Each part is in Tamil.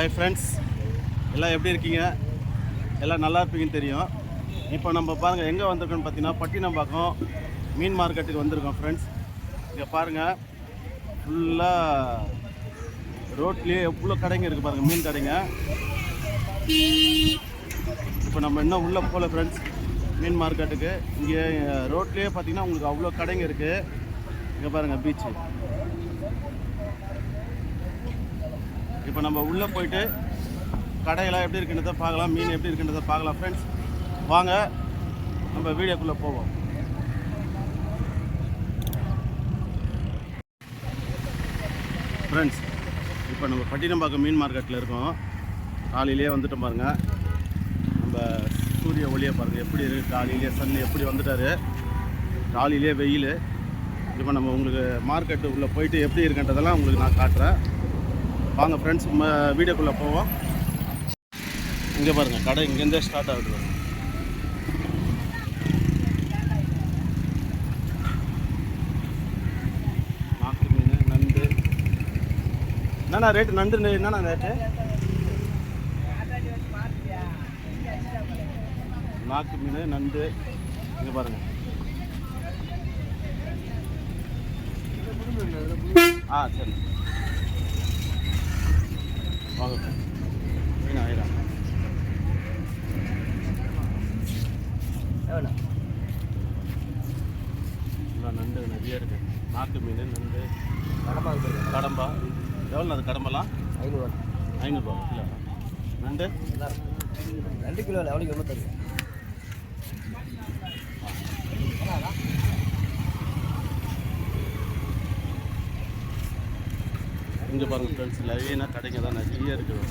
ஹாய் ஃப்ரெண்ட்ஸ் எல்லாம் எப்படி இருக்கீங்க? எல்லாம் நல்லா இருப்பீங்கன்னு தெரியும். இப்போ நம்ம பாருங்கள் எங்கே வந்திருக்கோம்னு பார்த்தீங்கன்னா பட்டினம்பாக்கம் மீன் மார்க்கெட்டுக்கு வந்திருக்கோம் ஃப்ரெண்ட்ஸ் இங்கே பாருங்கள் ஃபுல்லாக ரோட்லேயே எவ்வளோ கடைங்க இருக்குது பாருங்கள் மீன் கடைங்க. இப்போ நம்ம இன்னும் உள்ளே போகல ஃப்ரெண்ட்ஸ் மீன் மார்க்கெட்டுக்கு. இங்கே ரோட்லேயே பார்த்தீங்கன்னா உங்களுக்கு அவ்வளோ கடைங்க இருக்குது இங்கே பாருங்கள் பீச்சு இப்போ நம்ம உள்ளே போயிட்டு கடையெல்லாம் எப்படி இருக்குன்றதை பார்க்கலாம் மீன் எப்படி இருக்குன்றதை பார்க்கலாம். ஃப்ரெண்ட்ஸ் வாங்க நம்ம வீடியோக்குள்ளே போவோம். ஃப்ரெண்ட்ஸ் இப்போ நம்ம பட்டினம்பாக்கம் மீன் மார்க்கெட்டில் இருக்கோம். காலையிலேயே வந்துட்டோம் பாருங்கள் நம்ம சூரிய ஒளியை பாருங்கள் எப்படி இருக்குது காலையிலேயே சன் எப்படி வந்துட்டாரு? காலையிலேயே வெயில். இப்போ நம்ம உங்களுக்கு மார்க்கெட்டு உள்ளே போயிட்டு எப்படி இருக்குன்றதெல்லாம் உங்களுக்கு நான் காட்டுறேன். வாங்க ஃப்ரெண்ட்ஸ் வீடியோக்குள்ளே போவோம். இங்கே பாருங்கள் கடை இங்கேருந்தே ஸ்டார்ட் ஆகுது. பாருங்க. மீன் நண்டு. என்னண்ணா ரேட்டு நண்டு என்னண்ணா ரேட்டு நாக்கு மீன் நண்டு. இங்கே பாருங்கள் ஆ சரி வாங்க மீன் ஆயிரம் எவ்வளோ இல்லை நண்டு நிறைய இருக்கு நாட்டு மீன் நண்டு கடமா இருக்குது கடம்பா எவ்வளோ அது கடம்பெல்லாம் ஐநூறுவா ஐநூறுபா இல்லை நண்டு ரெண்டு கிலோ எவ்வளோ? தருங்க இங்கே பாருங்கள் ஃப்ரெண்ட்ஸ் நிறையனா கடைங்க தான் நிறைய இருக்குது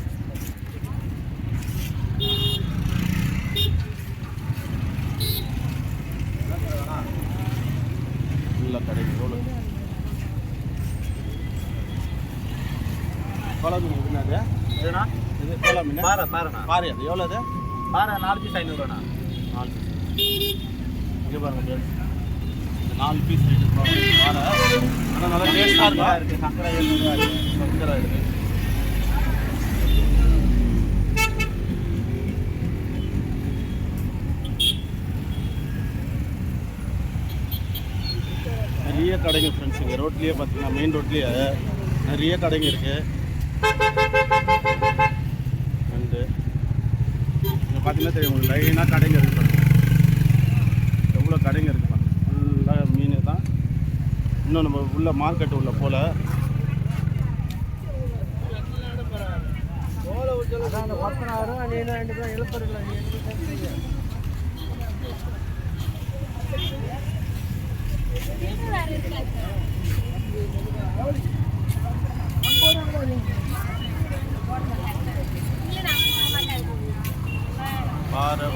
ஃபுல்லாக கடைங்க எவ்வளோ கோலா மீன் என்னது எதுனா? இது கோலா மீன். பாறை பாறைண்ணா பாரு அது எவ்வளோ அது? பாறை நாலு பீஸ் ஐநூறுவாண்ணா. நாலு இங்கே பாருங்க இந்த நாலு பீஸ் பாரு. ஆனால் நல்லா டேஸ்ட்டாக இருக்கும் இருக்குது சங்கரா எழுநூறுவா இருக்குது சங்கரா இருக்கு. நிறைய கடைங்க ஃப்ரெண்ட்ஸ் இங்கே ரோட்லேயே பார்த்தீங்கன்னா மெயின் ரோட்லேயே நிறைய கடைங்க இருக்கு. அண்டு இங்கே பார்த்தீங்கன்னா தெரியும் உங்களுக்கு லைனாக கடைங்க இருக்கு எவ்வளோ கடைங்க இருக்கு ஃபுல்லாக மீன் தான். இன்னும் நம்ம உள்ள மார்க்கெட் உள்ள போல். அதான் அந்த பத்தனாயிரம் நீ ரெண்டு பேரும் எழுப்பறில்ல நீ ரெண்டு பேரும் பாறை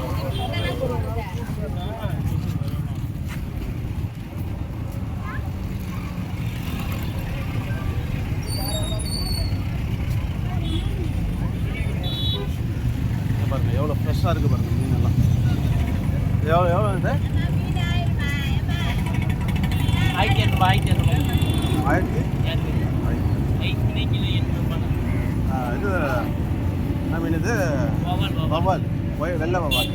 இங்க பாருங்க எவ்வளோ ஃப்ரெஷ்ஷாக இருக்குது பாருங்க மீன் எல்லாம் எவ்வளோ எவ்வளோ இது ஆயிரத்தி ஆயிரத்தி கிலோ எண்ணூறுபா ஆ, இது என்ன மீன் இது வவால். வெள்ளை வவால்.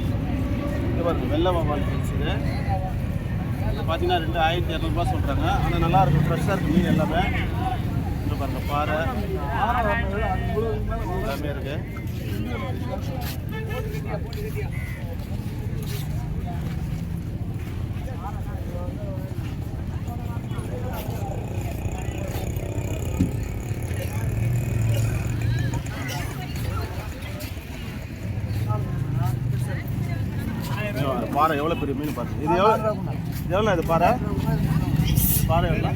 இது பாருங்க வெள்ளை வவால் ஃப்ரெண்ட்ஸ் இது. இது பார்த்தீங்கன்னா ரெண்டு ஆயிரத்தி இரநூறுபா சொல்கிறாங்க ஆனால் நல்லா இருக்கும் ஃப்ரெஷ்ஷாக இருக்குது மீன் எல்லாமே. இங்க பாருங்க பாறை. எல்லாமே இருக்கு இங்க பாருங்க, பாறை எவ்வளோ பெரிய மீன் பாருங்க இது எவ்வளோ இது எவ்வளோ இது பாறை பாறை எவ்வளோ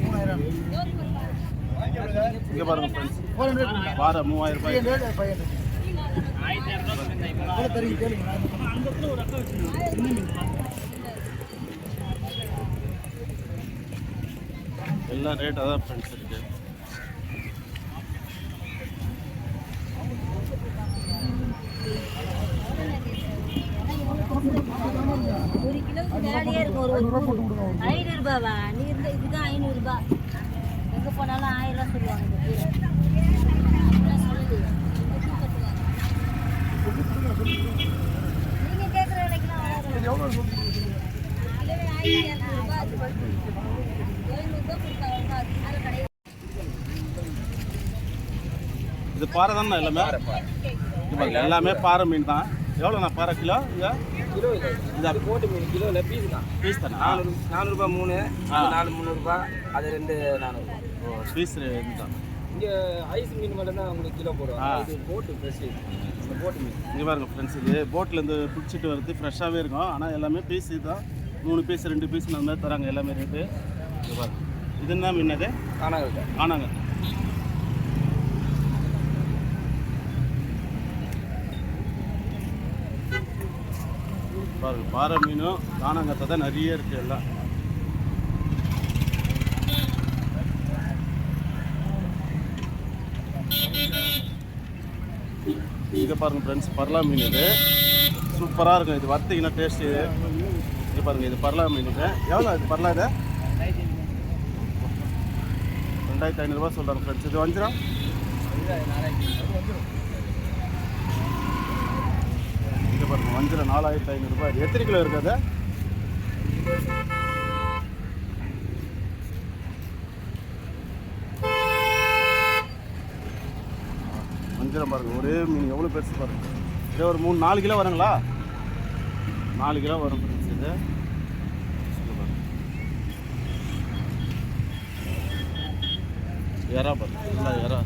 இங்கே பாருங்க ஃப்ரெண்ட்ஸ் பாறை மூவாயிரம் ரூபாய். எல்லாம் ரேட்டாக தான் ஃப்ரெண்ட்ஸ் இருக்குது இருக்கும் ஒரு ஐநூறு ரூபாவா நீ இருந்த இதுதான் ஐநூறு ரூபாய் எங்க போனாலும் ஆயிரம் ரூபாய் சொல்லுவாங்க இந்த கீரை. நீங்க கேட்குற விலைக்கெல்லாம் ஆயிரத்தி எழுநூறுபா கொடுத்தாங்க கிடையாது இது பாறை தானே எல்லாமே? எல்லாமே பாறை மீன் தான். எவ்வளோண்ணா பாறை கிலோ? இங்கே கிலோ இல்லை இது போட்டு மீன் கிலோ இல்லை பீஸ் தான். பீஸ் தானே? நானூறு நானூறுபா மூணு நாலு முந்நூறுபா அது ரெண்டு நானூறுபா ஓ பீஸ் இதுதான் இங்கே ஐஸ் மீன் மட்டும் தான் உங்களுக்கு கிலோ இது போட்டு ஃப்ரெஷ் இந்த போட்டு மீன். இங்கே பாருங்க ஃப்ரெண்ட்ஸ் இது போட்லேருந்து பிடிச்சிட்டு வருது ஃப்ரெஷ்ஷாகவே இருக்கும். ஆனால் எல்லாமே பீஸ் இதுதான். மூணு பீஸ் ரெண்டு பீஸ் அந்த மாதிரி தராங்க எல்லாமே ரேட்டு இங்கே பாருங்க. இது என்ன மீன் அது? காணாங்க ஆனாங்க பாருங்க பாறை மீனும் காணாங்கத்தை தான் நிறைய இருக்குது எல்லாம். இங்கே பாருங்கள் ஃப்ரெண்ட்ஸ் பரலா மீன் இது. சூப்பராக இருக்கும் இது வறுத்தீங்கன்னா டேஸ்ட்டு இது. பாருங்க இது பரலா மீன் இது. எவ்வளோ இது பரலா இது? ரெண்டாயிரத்தி ஐநூறுரூவா சொல்கிறாங்க ஃப்ரெண்ட்ஸ் இது வஞ்சிரம்? பாருங்க வஞ்சிரம் நாலாயிரத்தி ஐநூறுரூபா எத்தனை கிலோ இருக்குது வஞ்சிரம் பாருங்க ஒரே மீன் எவ்வளோ பெருசு பாருங்க. இதே ஒரு மூணு நாலு கிலோ வருங்களா? நாலு கிலோ வரும் இது. இறா பாருங்கள் நல்லா இறா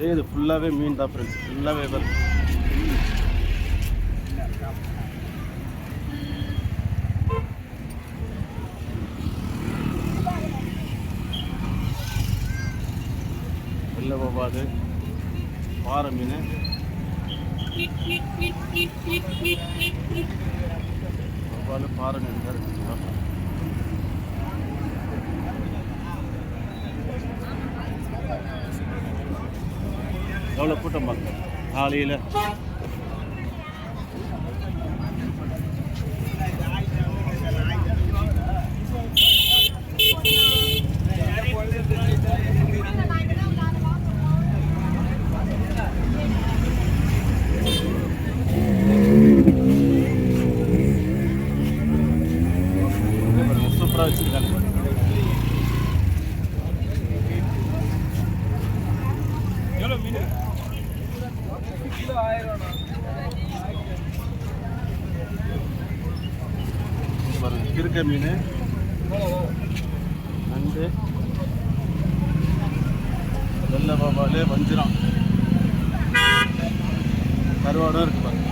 நல்லா இது ஃபுல்லாகவே மீன் தான் ஃப்ரெண்ட்ஸ் ஃபுல்லாகவே பாருங்க வெள்ளை வவ்வாது. பாறை மீன் வவ்வாலு பாறை மீன் தான் இருக்குங்களா எவ்வளோ கூட்டம் பாருங்க காலையில் சூப்பராக வச்சுருக்காங்க கிலோ ஆயிரம் இது பாருங்க கிறுக்க மீன் நண்டு வெள்ளை பாபாலு வஞ்சிரம் கருவாடும் இருக்கு பாருங்க.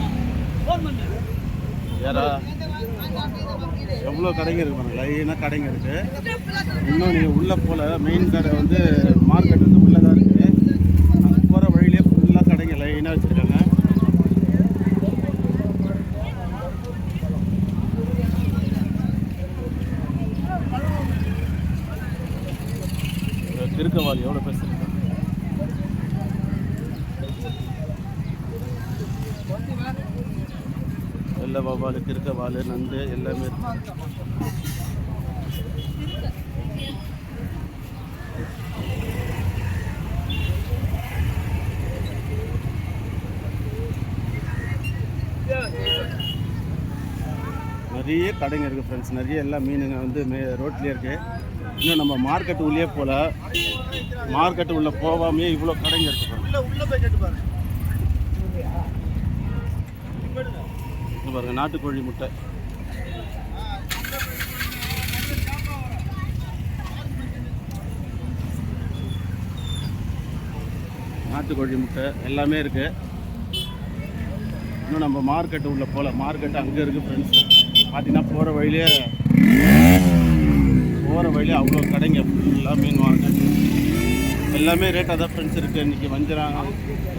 எவ்வளோ கடைங்க இருக்கு பாருங்க. லைனாக கடைங்க இருக்கு. இன்னும் நீங்கள் உள்ளே போல மெயின் கடை வந்து மார்க்கெட் வந்து உள்ளே தான் இருக்கு அங்கே போகிற வழியிலே ஃபுல்லாக கடைங்க லைனாக வச்சுருக்காங்க திருக்கவாளி எவ்வளோ பேசுறீங்க வெள்ளை வவ்வால் நண்டு எல்லாமே நிறைய கடைங்க இருக்குது ஃப்ரெண்ட்ஸ் நிறைய எல்லா மீனுங்க வந்து மே ரோட்லேயே இருக்குது இன்னும் நம்ம மார்க்கெட் உள்ளே போல. மார்க்கெட் உள்ள போகாமே இவ்வளோ கடைங்க இருக்கு. பாருங்க. நாட்டுக்கோழி முட்டை. நாட்டுக்கோழி முட்டை எல்லாமே இருக்கு. இன்னும் நம்ம மார்க்கெட்டு உள்ள போல மார்க்கெட்டு அங்கே இருக்கு ஃப்ரெண்ட்ஸ் பார்த்தீங்கன்னா போகிற வழியிலே போகிற வழியிலே அவ்வளோ கடைங்க ஃபுல்லாக மீன் வாங்க எல்லாமே ரேட்டாக தான் ஃப்ரெண்ட்ஸ் இருக்குது இன்றைக்கி வஞ்சிரம்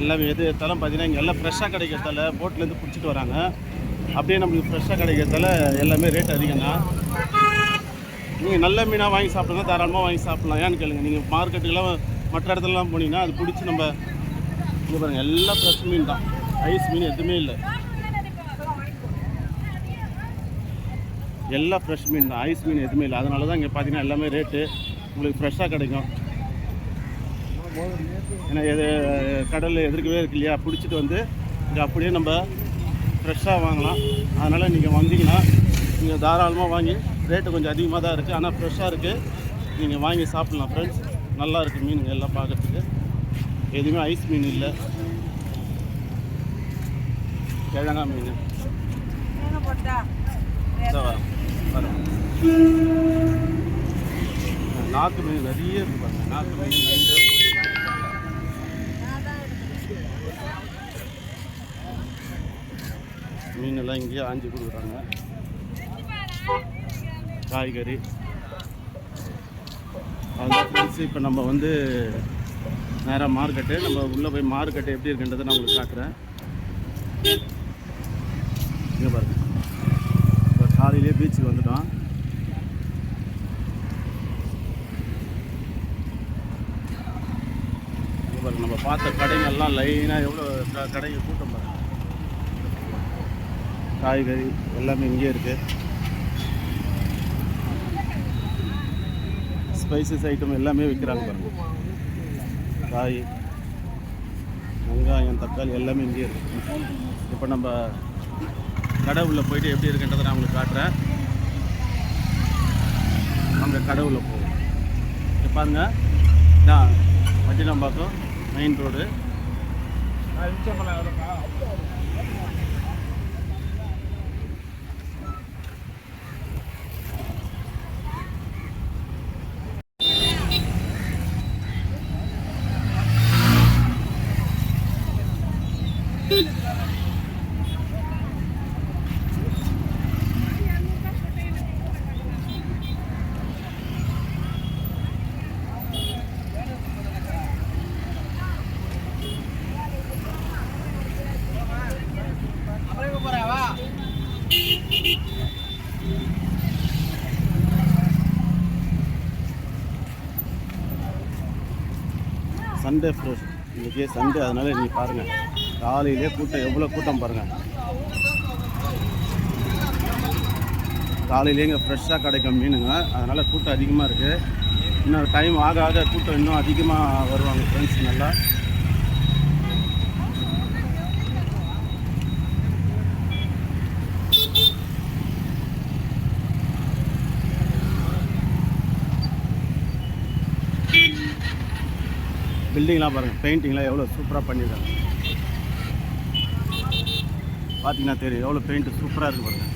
எல்லாமே எது எடுத்தாலும் பார்த்தீங்கன்னா இங்கே எல்லாம் ஃப்ரெஷ்ஷாக கிடைக்கிறதால போட்லேருந்து பிடிச்சிட்டு வராங்க. அப்படியே நம்மளுக்கு ஃப்ரெஷ்ஷாக கிடைக்கிறதால எல்லாமே ரேட் அதிகம் தான். நீங்கள் நல்ல மீனாக வாங்கி சாப்பிடுங்க தாராளமாக வாங்கி சாப்பிட்லாம். ஏன்னு கேளுங்க நீங்கள் மார்க்கெட்டுக்கெல்லாம் மற்ற இடத்துலலாம் போனீங்கன்னா அது பிடிச்சி நம்ம இங்கே பாருங்கள் எல்லாம் ஃப்ரெஷ் மீன் தான். ஐஸ் மீன் எதுவுமே இல்லை. எல்லாம் ஃப்ரெஷ் மீன் தான். ஐஸ் மீன் எதுவுமே இல்லை. அதனால தான் இங்கே பார்த்தீங்கன்னா எல்லாமே ரேட்டு உங்களுக்கு ஃப்ரெஷ்ஷாக கிடைக்கும். ஏன்னா எது கடல் எதிர்க்கவே இருக்கு இல்லையா? பிடிச்சிட்டு வந்து இங்கே அப்படியே நம்ம ஃப்ரெஷ்ஷாக வாங்கலாம். அதனால் நீங்கள் வந்தீங்கன்னா நீங்கள் தாராளமாக வாங்கி ரேட்டு கொஞ்சம் அதிகமாக தான் இருக்குது ஆனால் ஃப்ரெஷ்ஷாக இருக்குது நீங்கள் வாங்கி சாப்பிட்லாம் ஃப்ரெண்ட்ஸ் நல்லா இருக்குது மீனுங்க எல்லாம் பார்க்கறதுக்கு. எதுவுமே ஐஸ் மீன் இல்லை. கிழங்கா மீன். வரேன், வரேன். நாக்கு மீன் நிறைய இருக்கு பாருங்க. நாக்கு மீன் நண்டு மீன் எல்லாம் இங்கேயே ஆஞ்சி கொடுக்குறாங்க. காய்கறி. அதுதான் ஃப்ரெண்ட்ஸ் இப்போ நம்ம வந்து நேராக மார்க்கெட்டு நம்ம உள்ளே போய் மார்க்கெட்டு எப்படி இருக்குன்றதை நான் உங்களுக்கு காட்டுறேன். இங்கே பாருங்க. இப்போ காலையிலே பீச்சுக்கு வந்துட்டோம். இங்கே பாருங்க நம்ம பார்த்த கடைங்கள்லாம் லைனாக எவ்வளோ கடைங்க கூட்டம் பாருங்க. காய்கறி எல்லாமே இங்கே இருக்குது ஸ்பைசஸ் ஐட்டம் எல்லாமே விற்கிறாங்க பாருங்கள் காய் வெங்காயம் தக்காளி எல்லாமே இங்கே இருக்குது இப்போ நம்ம கடை போயிட்டு எப்படி இருக்குன்றதை நான் உங்களுக்கு காட்டுறேன். அங்கே கடை உள்ள போவோம். இப்போ பாருங்க. இதான் Pattinambakkam main road Sunday fresh இன்றைக்கே சண்டே அதனால் நீங்கள் பாருங்கள் காலையிலே கூட்டம் எவ்வளோ கூட்டம் பாருங்கள் காலையிலே இங்கே ஃப்ரெஷ்ஷாக கிடைக்கும் மீனுங்க. அதனால் கூட்டம் அதிகமாக இருக்குது இன்னும் டைம் ஆக ஆக கூட்டம் இன்னும் அதிகமாக வருவாங்க ஃப்ரெண்ட்ஸ் நல்லா. பில்டிங்லாம் பாருங்கள் பெயிண்டிங்லாம் எவ்வளோ சூப்பராக பண்ணியிருக்காங்க. பார்த்தீங்கன்னா தெரியும். எவ்வளோ பெயிண்ட்டு சூப்பராக இருக்குது பாருங்கள்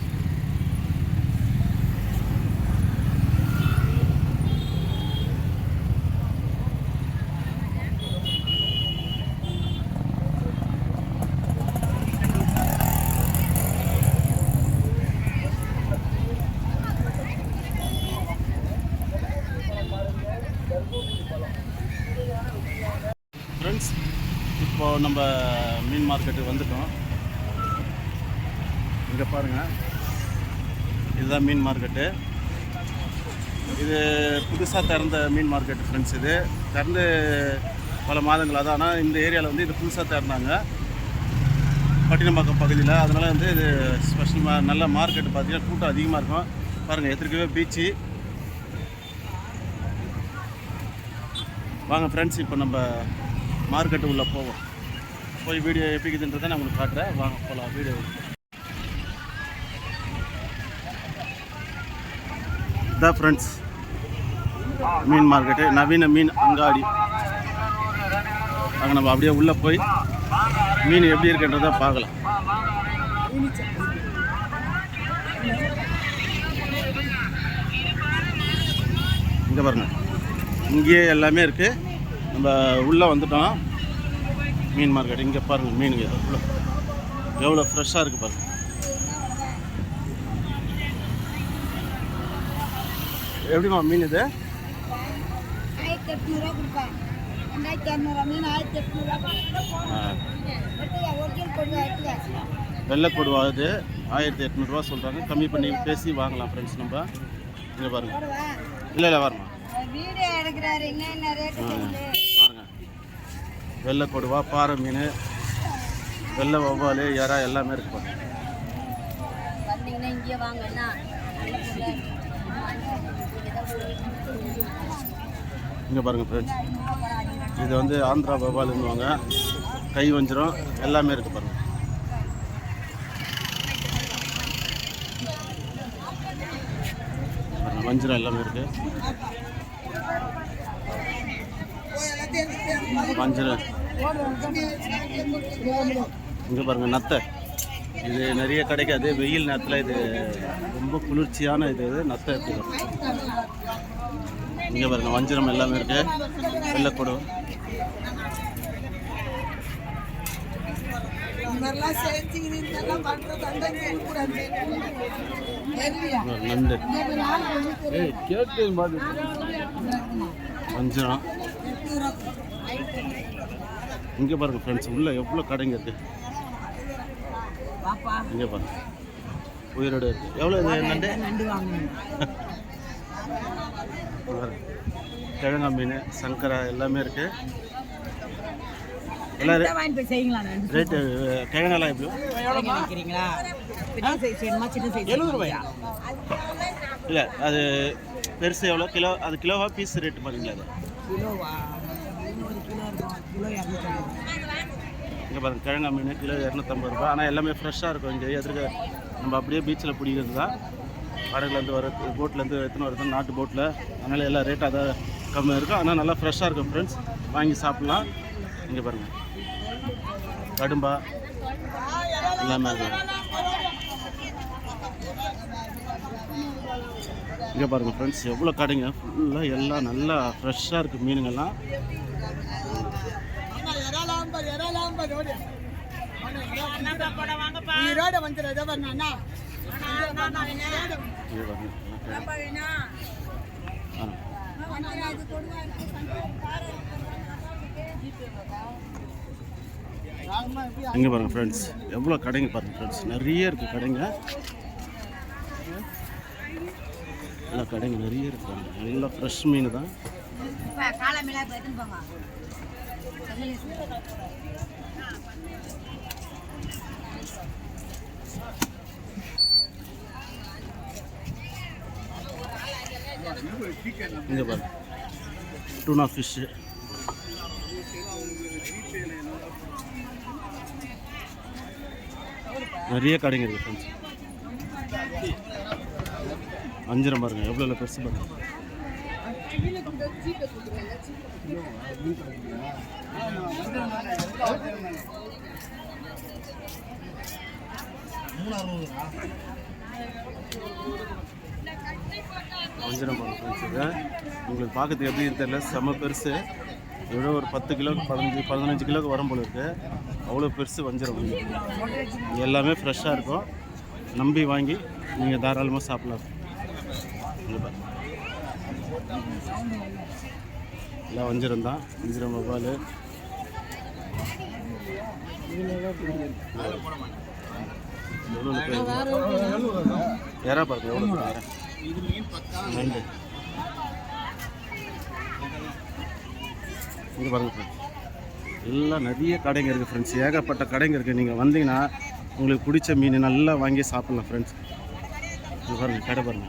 ஃப்ரெண்ட்ஸ் இப்போ நம்ம மீன் மார்க்கெட்டுக்கு வந்துட்டோம். இங்கே பாருங்கள் இதுதான் மீன் மார்க்கெட்டு. இது புதுசாக திறந்த மீன் மார்க்கெட்டு ஃப்ரெண்ட்ஸ் இது. திறந்து பல மாதங்களாக தான் ஆனால் இந்த ஏரியாவில் வந்து இது புதுசாக திறந்தாங்க. பட்டினம்பாக்கம் பகுதியில். அதனால் வந்து இது ஸ்பெஷல் மா நல்ல மார்க்கெட்டு பார்த்தீங்கன்னா கூட்டம் அதிகமாக இருக்கும். பாருங்கள் எத்திரிக்கவே பீச்சு. வாங்க ஃப்ரெண்ட்ஸ் இப்போ நம்ம மார்க்கெட்டு உள்ளே போவோம். போய் வீடியோ எப்படிக்குதுன்றதை நான் உங்களுக்கு காட்டுறேன். வாங்க போகலாம் வீடியோ. இதான் ஃப்ரெண்ட்ஸ் மீன் மார்க்கெட்டு நவீன மீன் அங்காடி. அங்கே நம்ம அப்படியே உள்ளே போய் மீன் எப்படி இருக்குன்றத பார்க்கலாம். இங்கே பாருங்க. இங்கேயே எல்லாமே இருக்குது நம்ம உள்ளே வந்துட்டோம் மீன் மார்க்கெட் இங்கே பாருங்கள் மீனுங்க எவ்வளோ எவ்வளோ ஃப்ரெஷ்ஷாக இருக்குது பாருங்கள் எப்படிம்மா மீன் இது? ஆயிரத்தி எட்நூறுவா கொடுப்பேன் ரெண்டாயிரத்தி இரநூறுவா மீன் ஆயிரத்தி எட்நூறுவா ஆ, எடுத்துக்கா ஒரிஜினல் கொண்டு எடுத்துக்கா வெள்ளை கொடுவா இது ஆயிரத்தி எட்நூறுரூவா சொல்கிறாங்க கம்மி பண்ணி பேசி வாங்கலாம் ஃப்ரெண்ட்ஸ் நம்ம. இங்கே பாருங்கள் இல்லை இல்லை வரமா வீடியோ எடுக்கிறாரு என்னென்ன ரேட்டு சொல்லு பாருங்க வெள்ளை கொடுவா பாறை மீன் வெள்ளை வவ்வால் எறா எல்லாமே இருக்கு. இங்கே பாருங்க ஃப்ரெண்ட்ஸ். இது வந்து ஆந்திரா பபாலுன்னுவாங்க கை வஞ்சிரம் எல்லாமே இருக்குது பாருங்கள் பாருங்க, வஞ்சிரம் எல்லாமே இருக்குது வஞ்சிரம் இங்கே பாருங்க நத்தை. இது நிறைய கிடைக்காது வெயில் நேரத்தில் இது ரொம்ப குளிர்ச்சியான இது இது நத்தை இருக்குது இங்கே பாருங்க வஞ்சிரம் எல்லாமே இருக்கு. வெள்ளைக்கூடு. நண்டு. வஞ்சிரம். இங்கே பாருங்க ஃப்ரெண்ட்ஸ் உள்ள எவ்வளோ கடைங்க இருக்கு? இங்கே பாருங்க. உயிரோடு இருக்கு. எவ்வளோ நண்டு. கிழங்கா மீன் சங்கரா எல்லாமே இருக்கு. எல்லாம் ரேட்டு கிழங்கெல்லாம் எப்படி இல்லை அது பெருசு எவ்வளோ கிலோ அது கிலோவா பீஸ் ரேட்டு பாருங்களா அது கிலோவா கிலோ இருக்கும். கிலோ இரநூத்தம்பது. இங்கே பாருங்க கிழங்கா மீன் கிலோ இரநூத்தம்பது ரூபா ஆனால் எல்லாமே ஃப்ரெஷ்ஷாக இருக்கும் இங்கே. எதிர்க்க நம்ம அப்படியே பீச்சில் பிடிக்கிறது தான். படகுலேருந்து வர போட்லேருந்து எத்தனை வருது நாட்டு போட்டில் அதனால் எல்லா ரேட்டும் அதை கம்மியாக இருக்கும். ஆனால் நல்லா ஃப்ரெஷ்ஷாக இருக்கும் ஃப்ரெண்ட்ஸ் வாங்கி சாப்பிட்லாம். இங்கே பாருங்கள் கடும்பா. எல்லாமே இருக்கும் இங்கே பாருங்கள் ஃப்ரெண்ட்ஸ் எவ்வளோ கடைங்க? ஃபுல்லாக எல்லாம் நல்லா ஃப்ரெஷ்ஷாக இருக்குது மீனுங்கெல்லாம் ஈரோடு இங்கே பாருங்க இங்கே ஃப்ரெண்ட்ஸ் எவ்வளோ கடைங்க பாருங்க ஃப்ரெண்ட்ஸ் நிறைய இருக்குது கடைங்க. எல்லாம் கடைங்க நிறைய இருக்கு பாருங்க நல்லா ஃப்ரெஷ் மீன் தான். இங்கே பாருங்க டூனா ஃபிஷ்ஷு நிறைய கடைங்க இருக்குது ஃப்ரெண்ட்ஸ் அஞ்சிரம் பாருங்க. எவ்வளோ பெருசு பாருங்க. வஞ்சிரம் பாருங்க ஃப்ரெண்ட்ஸ் இது உங்களுக்கு பார்க்கறதுக்கு எப்படி தெரியல. செம பெருசு. எவ்வளோ ஒரு பத்து கிலோ பதினஞ்சு பதினஞ்சு கிலோக்கு வரும் போல இருக்கு. அவ்வளோ பெருசு வஞ்சிரம் எல்லாமே ஃப்ரெஷ்ஷாக இருக்கும். நம்பி வாங்கி நீங்கள் தாராளமாக சாப்பிடலாம். எல்லாம் வஞ்சிரம் தான். வஞ்சிரம் மொபைலு எவ்வளோ யாரா எவ்வளோ நண்டு இங்கே ஃப்ரெண்ட்ஸ் எல்லாம் நிறைய கடைங்க இருக்குது ஃப்ரெண்ட்ஸ் ஏகப்பட்ட கடைங்க இருக்குது நீங்கள் வந்தீங்கன்னா உங்களுக்கு பிடிச்ச மீன் நல்லா வாங்கி சாப்பிட்லாம் ஃப்ரெண்ட்ஸ் இங்கே பாருங்க கடை பாருங்க.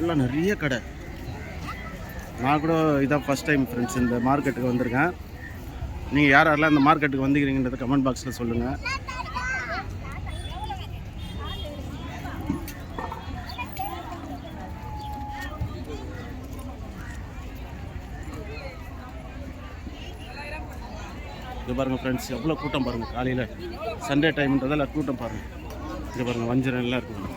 எல்லாம் நிறைய கடை. நான் கூட இதான் ஃபஸ்ட் டைம் ஃப்ரெண்ட்ஸ் இந்த மார்க்கெட்டுக்கு வந்திருக்கேன். நீங்கள் யார் யாரெல்லாம் இந்த மார்க்கெட்டுக்கு வந்துக்கிறீங்கன்றத கமெண்ட் பாக்ஸில் சொல்லுங்கள் இது பாருங்கள் ஃப்ரெண்ட்ஸ் எவ்வளோ கூட்டம் பாருங்கள் காலையில். சண்டே டைம்ன்றதால கூட்டம் பாருங்கள் இது பாருங்கள் வஞ்சிரம் எல்லாம் இருக்குங்க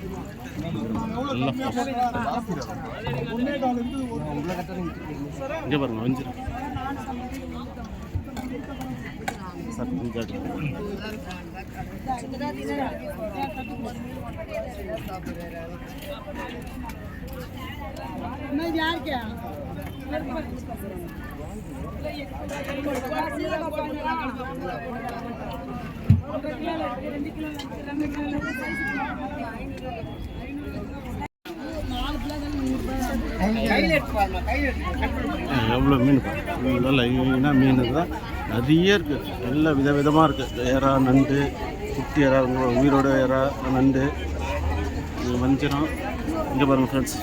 எல்லாம் fresh. இங்கே பாருங்க வஞ்சிரம் சட்னி ஜாடி. யாருக்கு எவ்வளோ மீன் பாருங்க லைனாக மீன் தான். நிறைய இருக்குது எல்லா வித விதமாக இருக்குது எறா நண்டு குட்டி எறா உயிரோட ஏரா நண்டு இது வஞ்சிரம். இங்கே பாருங்கள் ஃப்ரெண்ட்ஸ்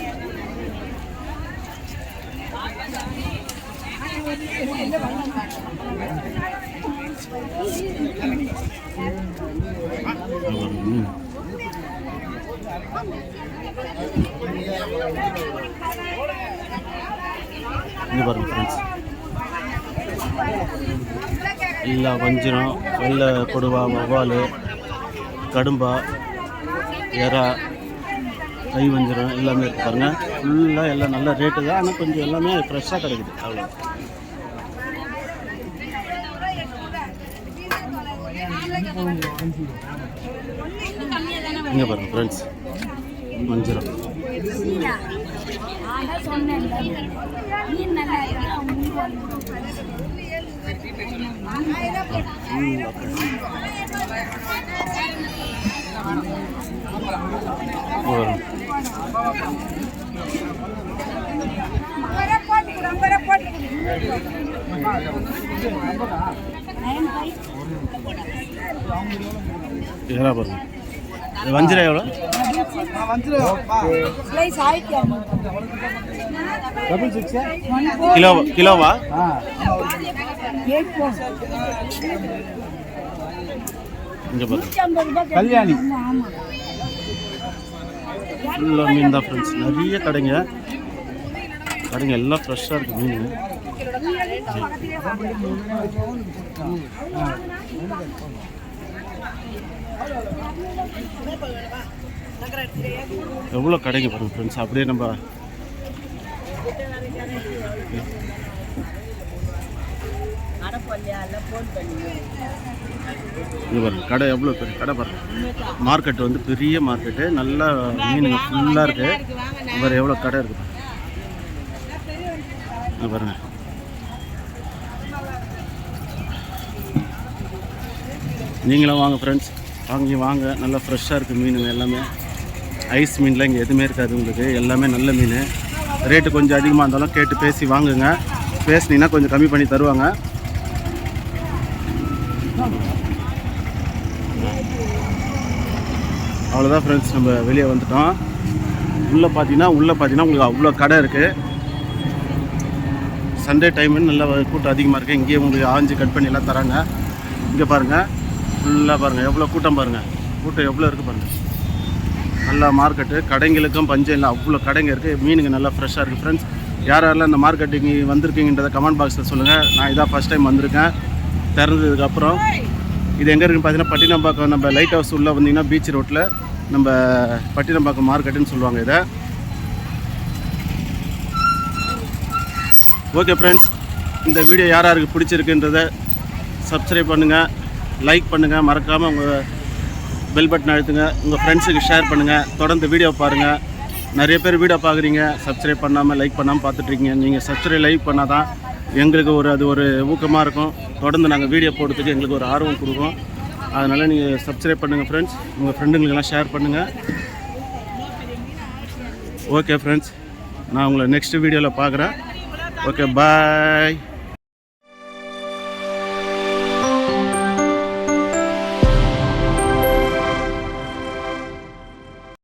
மீன் இது பாருங்க ஃப்ரெண்ட்ஸ் எல்லா வஞ்சிரம் வெள்ளை கொடுவா வவ்வால் கடும்பா எறா கை வஞ்சிரம் எல்லாமே இருக்குது பாருங்கள் ஃபுல்லாக எல்லாம் நல்ல ரேட்டு தான் ஆனால் கொஞ்சம் எல்லாமே ஃப்ரெஷ்ஷாக கிடைக்குது. அவ்வளோ இங்கே பாருங்கள் ஃப்ரெண்ட்ஸ் வஞ்சிரம் பாருங்க. எறா பாருங்க கிலோ கிலோவா? கல்யாணி. ஃபுல்லாக மீன் தான் ஃப்ரெண்ட்ஸ் நிறைய கடைங்க. கடைங்க எல்லாம் ஃப்ரெஷ்ஷாக இருக்குது மீன். எவ்வளோ கடைக்கு பாருங்க ஃப்ரெண்ட்ஸ் அப்படியே நம்ம இது பாருங்க கடை எவ்வளோ பெரிய கடை பாருங்க. மார்க்கெட் வந்து பெரிய மார்க்கெட்டு நல்லா மீனுங்க ஃபுல்லாக இருக்குது வேறு எவ்வளோ கடை இருக்குது இங்க பாருங்க. நீங்களும் வாங்க ஃப்ரெண்ட்ஸ் வாங்கி வாங்க நல்லா ஃப்ரெஷ்ஷாக இருக்குது மீனுங்க எல்லாமே. ஐஸ் மீன்லாம் இங்கே எதுவுமே இருக்காது உங்களுக்கு. எல்லாமே நல்ல மீன். ரேட்டு கொஞ்சம் அதிகமாக இருந்தாலும் கேட்டு பேசி வாங்குங்க. பேசுனீங்கன்னா கொஞ்சம் கம்மி பண்ணி தருவாங்க. அவ்வளோதான் ஃப்ரெண்ட்ஸ் நம்ம வெளியே வந்துட்டோம். உள்ளே பார்த்தீங்கன்னா உள்ளே பார்த்தீங்கன்னா உங்களுக்கு அவ்வளோ கடை இருக்குது சண்டே டைமு நல்லா கூட்டம் அதிகமாக இருக்குது இங்கேயே உங்களுக்கு ஆஞ்சு கட் பண்ணி எல்லாம் தராங்க. இங்கே பாருங்கள் ஃபுல்லாக பாருங்கள் எவ்வளோ கூட்டம் பாருங்கள் கூட்டம் எவ்வளோ இருக்குது பாருங்கள் நல்லா மார்க்கெட்டு கடைங்களுக்கும் பஞ்சம் இல்லை அவ்வளோ கடைங்க இருக்குது மீனுங்க நல்லா ஃப்ரெஷ்ஷாக இருக்குது ஃப்ரெண்ட்ஸ் யார் யாரெல்லாம் இந்த மார்க்கெட்டுக்கு வந்திருக்கீங்கன்றத கமெண்ட் பாக்ஸில் சொல்லுங்கள் நான் இதான் ஃபஸ்ட் டைம் வந்திருக்கேன். திறந்ததுக்கப்புறம் இது எங்கே இருக்குன்னு பார்த்தீங்கன்னா பட்டினம்பாக்கம் நம்ம லைட் ஹவுஸ் உள்ளே வந்தீங்கன்னா பீச் ரோட்டில் நம்ம பட்டினம்பாக்கம் மார்க்கெட்டுன்னு சொல்லுவாங்க இதை. ஓகே ஃப்ரெண்ட்ஸ் இந்த வீடியோ யார் யாருக்கு பிடிச்சிருக்குன்றத சப்ஸ்கிரைப் பண்ணுங்கள் லைக் பண்ணுங்கள் மறக்காமல் உங்கள் பெல் பட்டன் அழுத்துங்க. உங்கள் ஃப்ரெண்ட்ஸுக்கு ஷேர் பண்ணுங்கள் தொடர்ந்து வீடியோ பாருங்கள் நிறைய பேர் வீடியோ பார்க்குறீங்க. சப்ஸ்கிரைப் பண்ணாமல் லைக் பண்ணாமல் பார்த்துட்ருக்கீங்க நீங்கள் சப்ஸ்கிரைப் லைக் பண்ணால் தான் எங்களுக்கு ஒரு அது ஒரு ஊக்கமாக இருக்கும். தொடர்ந்து நாங்கள் வீடியோ போடுறதுக்கு எங்களுக்கு ஒரு ஆர்வம் கொடுக்கும். அதனால் நீங்கள் சப்ஸ்கிரைப் பண்ணுங்கள் ஃப்ரெண்ட்ஸ் உங்கள் ஃப்ரெண்டுங்களுக்கெல்லாம் ஷேர் பண்ணுங்கள் ஓகே ஃப்ரெண்ட்ஸ் நான் உங்களை நெக்ஸ்ட் வீடியோவில் பார்க்குறேன். Okay bye